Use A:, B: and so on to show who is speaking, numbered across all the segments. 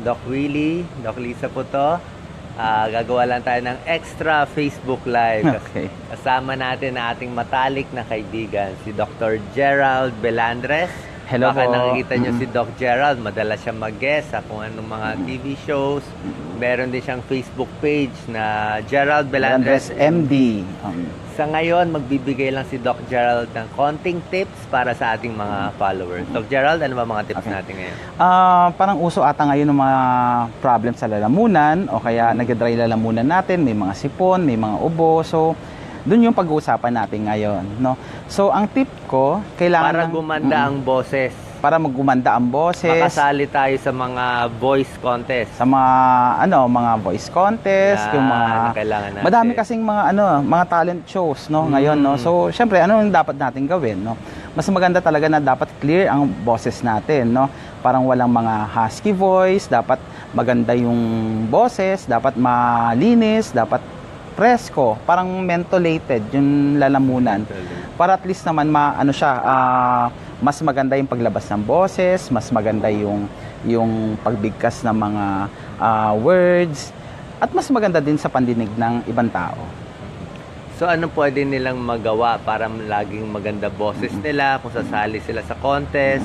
A: Doc Willie, Doc Lisa po to. Ah, gagawa lang tayo ng extra Facebook Live.
B: Okay.
A: Kasama natin ang ating matalik na kaibigan, si Dr. Gerald Belandres.
B: Hello
A: Baka
B: po.
A: nakikita
B: Mhm.
A: si Doc Gerald, madalas siya mag-guest sa kung anong mga TV shows. Meron din siyang Facebook page na Gerald Belandres
B: Andres MD. Um,
A: Sa ngayon, magbibigay lang si Doc Gerald ng konting tips para sa ating mga followers. Doc Gerald, ano ba mga tips
B: Okay.
A: natin ngayon?
B: Ah, parang uso ata ngayon ng mga problem sa lalamunan o kaya nagdry lalamunan natin, may mga sipon, may mga ubo. So, doon yung pag-uusapan natin ngayon, no? So, ang tip ko, kailangan
A: Para
B: ng-
A: gumanda
B: Mm,
A: ang boses.
B: para magumanda ang boses,
A: Makasali tayo sa mga voice contest.
B: sa mga ano, mga voice contest,
A: na
B: yung mga
A: na kailangan natin.
B: Madami kasing mga ano, mga talent shows no
A: Mm.
B: ngayon no. So, syempre ano yung dapat natin gawin no? Mas maganda talaga na dapat clear ang boses natin no. Parang walang mga husky voice, dapat maganda yung boses, dapat malinis, dapat presko, parang mentolated yung lalamunan. Para at least naman ma ano siya ah, mas maganda yung paglabas ng boses, mas maganda yung yung pagbigkas ng mga ah, words at mas maganda din sa pandinig ng ibang tao.
A: So ano pwede nilang magawa para laging maganda boses nila kung sasali sila sa contest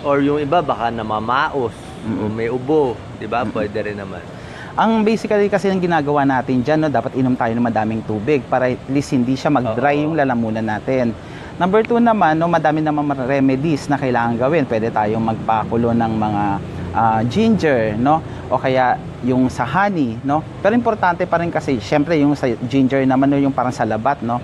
A: or yung iba baka namamaos o may ubo, 'di ba? Pwede rin naman.
B: Ang basically kasi ng ginagawa natin diyan no, dapat inom tayo ng madaming tubig para at least hindi siya mag-dry yung lalamunan natin. Number two naman, no, madami naman remedies na kailangan gawin. Pwede tayong magpakulo ng mga ah, ginger, no? O kaya yung sa honey, no? Pero importante pa rin kasi, syempre yung sa ginger naman, no, yung parang sa labat, no?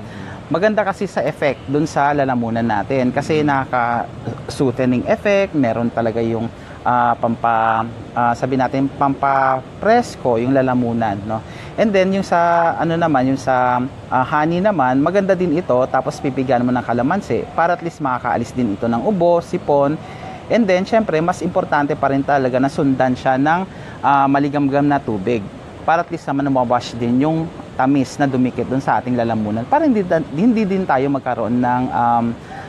B: Maganda kasi sa effect dun sa lalamunan natin kasi nakaka-soothing effect, meron talaga yung ah, pampa ah, sabi natin pampa-presko yung lalamunan no? And then yung sa ano naman yung sa ah, honey naman maganda din ito tapos pipigyan mo ng kalamansi para at least makakaalis din ito ng ubo sipon. And then syempre mas importante pa rin talaga na sundan siya ng ah, maligamgam na tubig para at least naman mawash din yung tamis na dumikit dun sa ating lalamunan para hindi, hindi din tayo magkaroon ng um,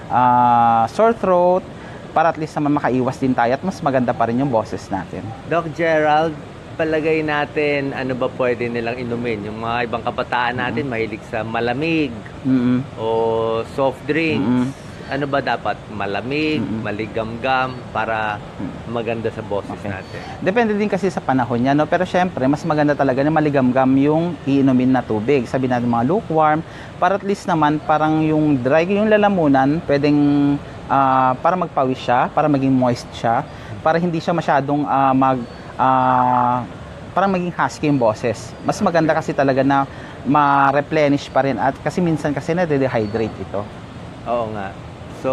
B: ah, sore throat para at least naman makaiwas din tayo at mas maganda pa rin yung boses natin.
A: Doc Gerald, palagay natin ano ba pwede nilang inumin? Yung mga ibang kabataan natin mahilig sa malamig
B: Mm-mm.
A: o soft drinks.
B: Mm-mm.
A: Ano ba dapat? Malamig,
B: Mm-mm.
A: maligamgam para maganda sa boses
B: Okay.
A: natin.
B: Depende din kasi sa panahon niya, no? Pero syempre, mas maganda talaga na maligamgam yung iinumin na tubig. Sabi natin mga lukewarm, para at least naman parang yung dry, yung lalamunan, pwedeng ah, para magpawis siya, para maging moist siya, para hindi siya masyadong ah, mag ah, parang maging husky yung boses. Mas maganda kasi talaga na ma-replenish pa rin at kasi minsan kasi na-dehydrate ito.
A: Oo nga. So,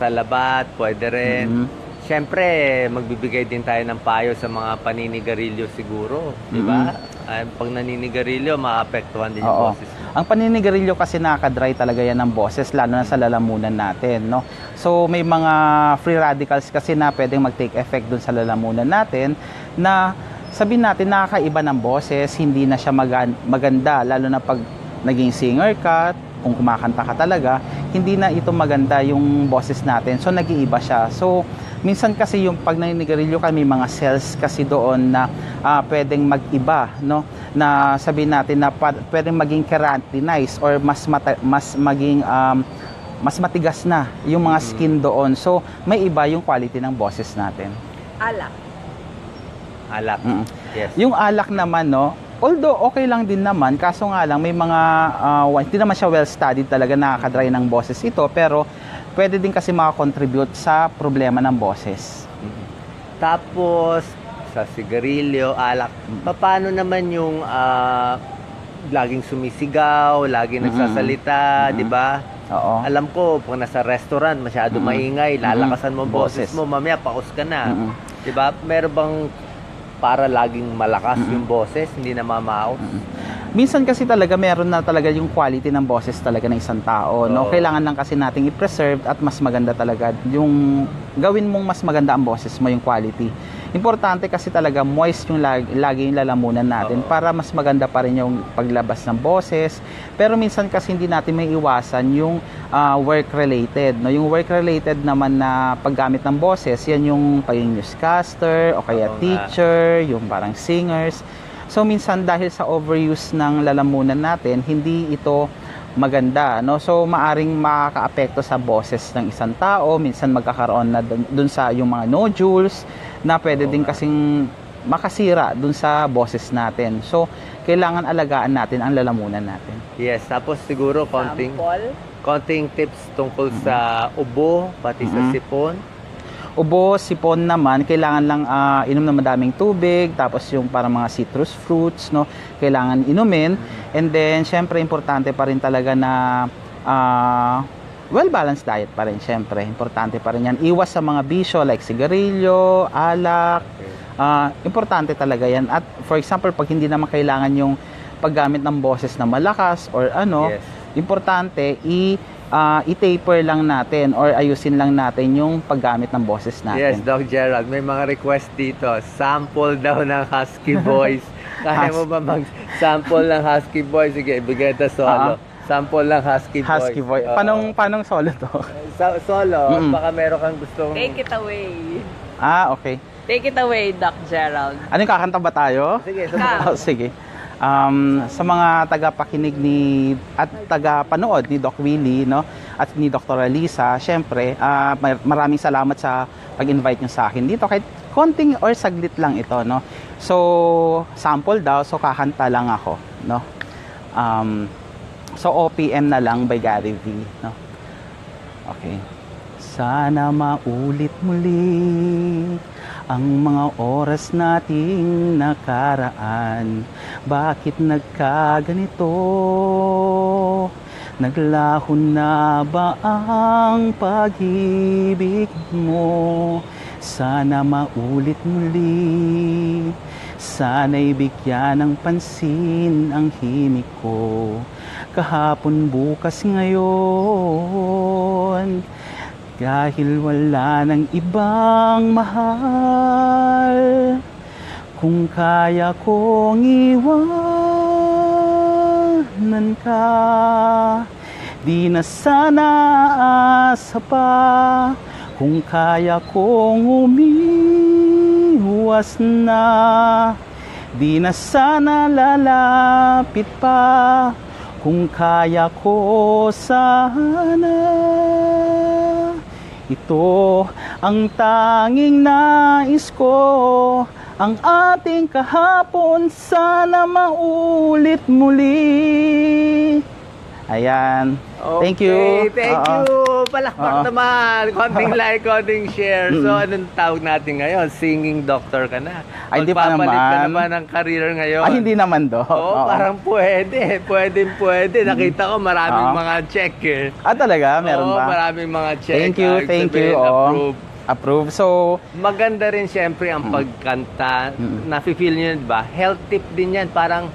A: sa labat, pwede rin.
B: Mhm.
A: Siyempre, magbibigay din tayo ng payo sa mga paninigarilyo siguro. Di ba? Ay, pag naninigarilyo, maapektuhan din yung
B: Oo.
A: boses.
B: Ang paninigarilyo kasi nakaka-dry talaga yan ng boses, lalo na sa lalamunan natin, no? So, may mga free radicals kasi na pwedeng mag-take effect dun sa lalamunan natin na sabihin natin nakakaiba ng boses, hindi na siya magan- maganda, lalo na pag naging singer ka, kung kumakanta ka talaga, hindi na ito maganda yung boses natin. So, nag-iiba siya. So, minsan kasi yung pag naninigarilyo ka, may mga cells kasi doon na ah, pwedeng mag-iba, no? Na sabihin natin na pwedeng maging keratinized or mas mata- mas maging um, mas matigas na yung mga skin doon. So, may iba yung quality ng boses natin.
C: Alak.
A: Alak.
B: Mm.
A: Yes.
B: Yung alak naman, no, although okay lang din naman, kaso nga lang may mga, wa- hindi naman siya well-studied talaga, nakakadry ng boses ito, pero pwede din kasi makakontribute sa problema ng boses.
A: Mhm. Tapos, sa sigarilyo, alak, paano naman yung ah, laging sumisigaw, laging nagsasalita,
B: Mhm.
A: di ba?
B: Oo.
A: Alam ko, pag nasa restaurant, masyado
B: Mhm.
A: maingay, lalakasan mo boses
B: Boses.
A: mo, mamaya paus ka na.
B: Mm-mm.
A: Di ba? Meron bang para laging malakas
B: Mhm.
A: yung boses, hindi na mamaos?
B: Minsan kasi talaga meron na talaga yung quality ng boses talaga ng isang tao, no?
A: Oo.
B: Kailangan lang kasi nating i-preserve at mas maganda talaga yung gawin mong mas maganda ang boses mo, yung quality. Importante kasi talaga moist yung lagi, lagi yung lalamunan natin
A: Oo.
B: para mas maganda pa rin yung paglabas ng boses. Pero minsan kasi hindi natin may iwasan yung ah, work-related. No? Yung work-related naman na paggamit ng boses, yan yung pagiging newscaster o kaya
A: nga.
B: teacher, yung parang singers. So minsan dahil sa overuse ng lalamunan natin, hindi ito maganda, no? So maaring makakaapekto sa boses ng isang tao, minsan magkakaroon na dun, dun sa yung mga nodules na pwede din kasing makasira dun sa boses natin. So kailangan alagaan natin ang lalamunan natin.
A: Yes, tapos siguro konting
C: Sample.
A: konting tips tungkol sa ubo, pati sa
B: Mhm.
A: sipon.
B: Ubo, sipon naman, kailangan lang ah, inom ng madaming tubig, tapos yung para mga citrus fruits, no, kailangan inumin. And then, syempre, importante pa rin talaga na ah, well-balanced diet pa rin, syempre. Importante pa rin yan. Iwas sa mga bisyo like sigarilyo, alak, Ah, importante talaga yan. At for example, pag hindi naman kailangan yung paggamit ng boses na malakas or ano,
A: Yes.
B: importante i ah, i-taper lang natin or ayusin lang natin yung paggamit ng boses
A: Yes,
B: natin.
A: Doc Gerald, may mga request dito. Sample daw ng Husky Boys. Kaya mo ba mag-sample ng Husky Boys? Sige, ibigay ito solo. Sample ng Husky Boys.
B: Husky voice.
A: Oo.
B: Panong panong solo to?
A: Sa- solo,
B: Mm-mm.
A: baka meron kang gustong...
C: Take it away.
B: ah, okay.
C: Take it away, Doc Gerald.
B: Ano yung kakanta ba tayo?
A: Sige,
C: Ka.
A: sumunod.
B: Oh, sige. Um, sa mga tagapakinig ni at tagapanood ni Doc Willie no at ni Dr. Alisa, syempre ah, mar- maraming salamat sa pag-invite niyo sa akin dito kahit konting or saglit lang ito no. So sample daw so kakanta lang ako no. Um, so OPM na lang by Gary V no. Okay. Sana maulit muli ang mga oras nating nakaraan. Bakit nagkaganito? Naglaho na ba ang pag-ibig mo? Sana maulit muli. Sana'y bigyan ng pansin ang himig ko. Kahapon bukas ngayon. Dahil wala ng ibang mahal. Kung kaya kong iwanan ka Di na sana asa pa. Kung kaya kong umiwas na Di na sana lalapit pa Kung kaya ko sana ito ang tanging nais ko Ang ating kahapon sana maulit muli Ayan. Thank you.
A: Okay, thank
B: Oo.
A: you. Palakpak
B: Oo.
A: naman. Konting like, konting share. So,
B: Mm.
A: anong tawag natin ngayon? Singing doctor ka na.
B: Ay, hindi pa
A: Magpapalit ka
B: naman.
A: naman ng career ngayon.
B: Ay, hindi naman do.
A: Oo, parang pwede. Pwede, pwede. Nakita ko maraming
B: Oo.
A: mga check eh.
B: Ah, talaga? Meron
A: Oo,
B: ba?
A: maraming mga check.
B: Thank you,
A: Ibig
B: thank you.
A: sabihin,
B: Oo.
A: Approve.
B: Approve. So,
A: Maganda rin siyempre ang pagkanta.
B: Mm.
A: Nafe-feel niyo yun ba? Health tip din yan. Parang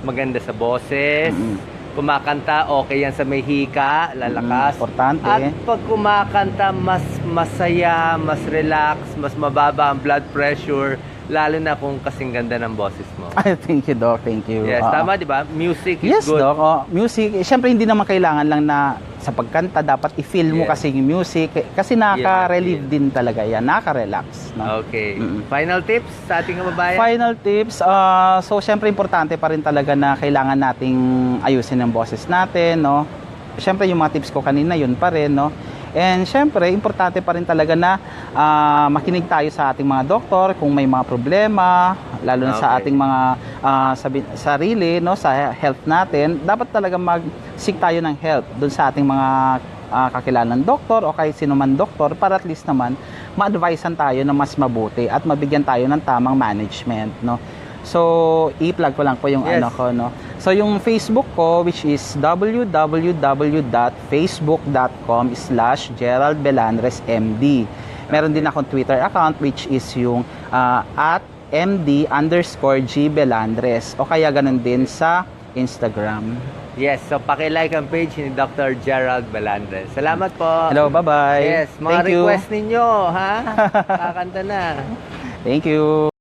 A: maganda sa boses.
B: Mm.
A: Kumakanta, okay yan sa may hika, lalakas.
B: Mm, importante.
A: At pag kumakanta, mas masaya, mas relax, mas mababa ang blood pressure. Lalo na kung kasing ganda ng boses mo.
B: ay, thank you, Doc. Thank you.
A: Yes,
B: Oo.
A: tama di ba? Music is
B: Yes,
A: good.
B: Doc. Oh, music, syempre hindi naman kailangan lang na sa pagkanta dapat i-feel mo kasi yung music kasi nakaka-relieve
A: Yeah,
B: din talaga yan, nakaka-relax, no?
A: Okay.
B: Mm-mm.
A: Final tips sa ating kababayan?
B: Final tips, ah, so syempre importante pa rin talaga na kailangan nating ayusin ang boses natin, no? Syempre yung mga tips ko kanina, yun pa rin, no? And syempre, importante pa rin talaga na ah, makinig tayo sa ating mga doktor kung may mga problema, lalo na sa
A: Okay.
B: ating mga ah, sabi- sarili, no, sa health natin. Dapat talaga mag-seek tayo ng help doon sa ating mga ah, kakilanang doktor o kahit sino man doktor para at least naman ma-advisean tayo na mas mabuti at mabigyan tayo ng tamang management, no. So, i-plug ko lang po yung
A: Yes.
B: ano ko, no. So, yung Facebook ko, which is www.facebook.com slash Gerald Belandres MD. Meron din akong Twitter account, which is yung ah, at MD underscore G Belandres. O kaya ganun din sa Instagram.
A: Yes, so pakilike ang page ni Dr. Gerald Balandres. Salamat po.
B: Hello, bye-bye.
A: Yes, mga
B: Thank you.
A: request ninyo, ha? Kakanta na.
B: Thank you.